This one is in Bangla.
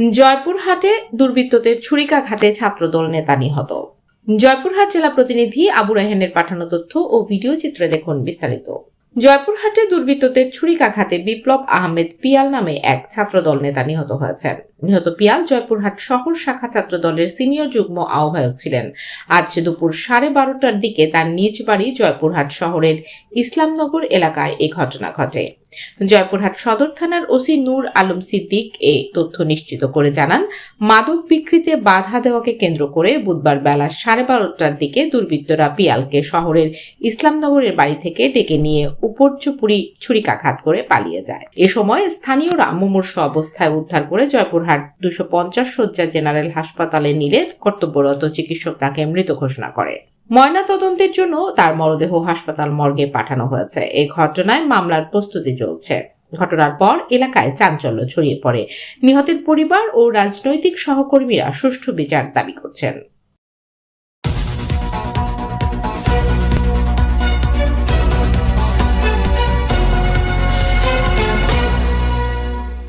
জয়পুরহাটে দুর্বৃত্তদের ছুরিকাঘাতে ছাত্রদল নেতা নিহত। জয়পুরহাট জেলা প্রতিনিধি আবু রাহেনের পাঠানো তথ্য ও ভিডিও চিত্রে দেখুন বিস্তারিত। জয়পুরহাটে দুর্বৃত্তদের ছুরিকাঘাতে বিপ্লব আহমেদ পিয়াল নামে এক ছাত্রদল নেতা নিহত হয়েছেন। নিহত পিয়াল জয়পুরহাট শহর শাখা ছাত্রদলের সিনিয়র যুগ্ম আহ্বায়ক ছিলেন। আজ দুপুর সাড়ে বারোটার দিকে তার নিজ বাড়ি জয়পুরহাট শহরের ইসলামনগর এলাকায় এ ঘটনা ঘটে। জয়পুরহাট সদর থানার ওসি নূর আলম সিদ্দিক এ তথ্য নিশ্চিত করে জানান, মাদক বিক্রিতে বাধা দেওয়াকে কেন্দ্র করে বুধবার বেলা সাড়ে বারোটার দিকে দুর্বৃত্তরা পিয়ালকে শহরের ইসলামনগরের বাড়ি থেকে ডেকে নিয়ে উপর্যুপুরি ছুরিকাঘাত করে পালিয়ে যায়। এ সময় স্থানীয়রা মুমূর্ষ অবস্থায় উদ্ধার করে জয়পুরহাট দুশো পঞ্চাশ শয্যা জেনারেল হাসপাতালে নিলে কর্তব্যরত চিকিৎসক তাকে মৃত ঘোষণা করে। ময়না তদন্তের জন্য তার মরদেহ হাসপাতাল মর্গে পাঠানো হয়েছে। এই ঘটনায় মামলার প্রস্তুতি চলছে। ঘটনার পর এলাকায় চাঞ্চল্য ছড়িয়ে পড়ে। নিহতের পরিবার ও রাজনৈতিক সহকর্মীরা সুষ্ঠু বিচার দাবি করছেন।